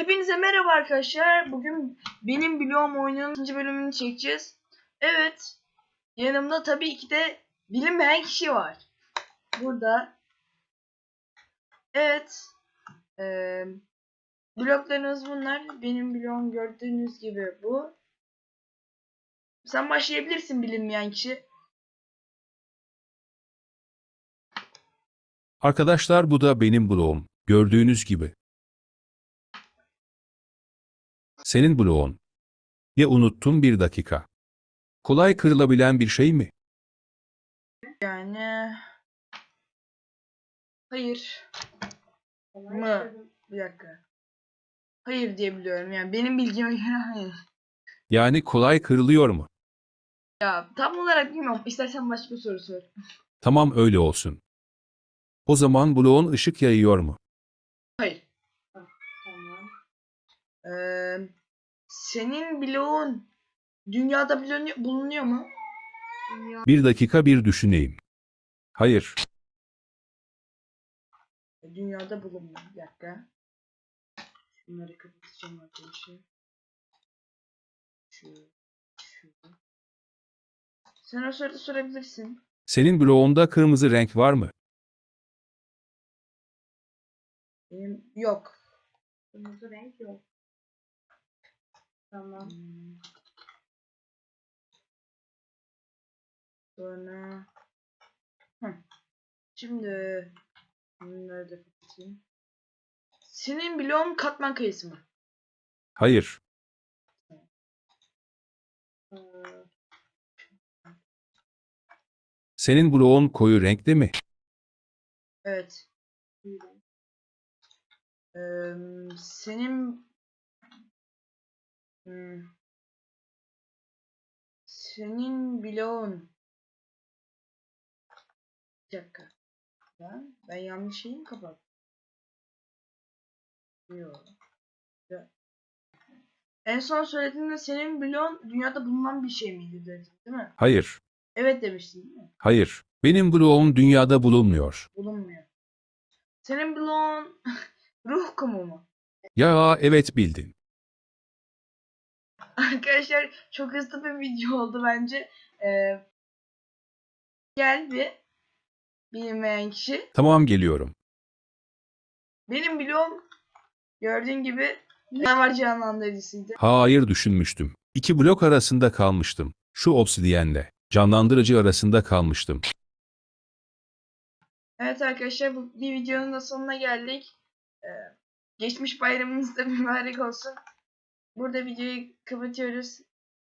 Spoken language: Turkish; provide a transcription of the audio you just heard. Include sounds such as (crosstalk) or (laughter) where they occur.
Hepinize merhaba arkadaşlar. Bugün benim bloğum oyunun ikinci bölümünü çekeceğiz. Evet. Yanımda tabii ki de bilinmeyen kişi var. Burada. Evet. Ee, bloklarınız bunlar. Benim bloğum gördüğünüz gibi bu. Sen başlayabilirsin bilinmeyen kişi. Arkadaşlar bu da benim bloğum. Gördüğünüz gibi. Senin bloğun. Ya unuttum bir dakika. Kolay kırılabilen bir şey mi? Yani hayır mı? Bir dakika. Hayır diye biliyorum. Yani benim bilgime göre (laughs) hayır. Yani kolay kırılıyor mu? Ya tam olarak bilmiyorum. İstersen başka soru sor. Tamam öyle olsun. O zaman bloğun ışık yayıyor mu? Hayır. Tamam. Ee, senin bloğun dünyada bulunuyor, bulunuyor mu? Bir dakika bir düşüneyim. Hayır. Dünyada bulunmuyor. Bir dakika. Şunları kapatacağım arkadaşlar. Şu, şu. Sen o sırada sorabilirsin. Senin bloğunda kırmızı renk var mı? Benim yok. Kırmızı renk yok. Tamam. Sonra Hı. Şimdi bunları da kapatayım. Senin bloğun katman kayısı mı? Hayır. Senin bloğun koyu renkte mi? Evet. Ee, senin Hmm. senin bloğun bir dakika. Ben, ben yanlış şeyi mi kapattım? Yok. En son söylediğinde senin bloğun dünyada bulunan bir şey miydi dedin değil mi? Hayır. Evet demiştin değil mi? Hayır. Benim bloğum dünyada bulunmuyor. Bulunmuyor. Senin bloğun (laughs) ruh kumu mu? Ya evet bildin. Arkadaşlar çok hızlı bir video oldu bence. Ee, gel bir bilinmeyen kişi. Tamam geliyorum. Benim bloğum gördüğün gibi canavar canlandırıcısıydı. Hayır düşünmüştüm. İki blok arasında kalmıştım. Şu obsidiyenle. Canlandırıcı arasında kalmıştım. Evet arkadaşlar bu bir videonun da sonuna geldik. Ee, geçmiş bayramınız da (laughs) mübarek olsun. Burada videoyu kapatıyoruz.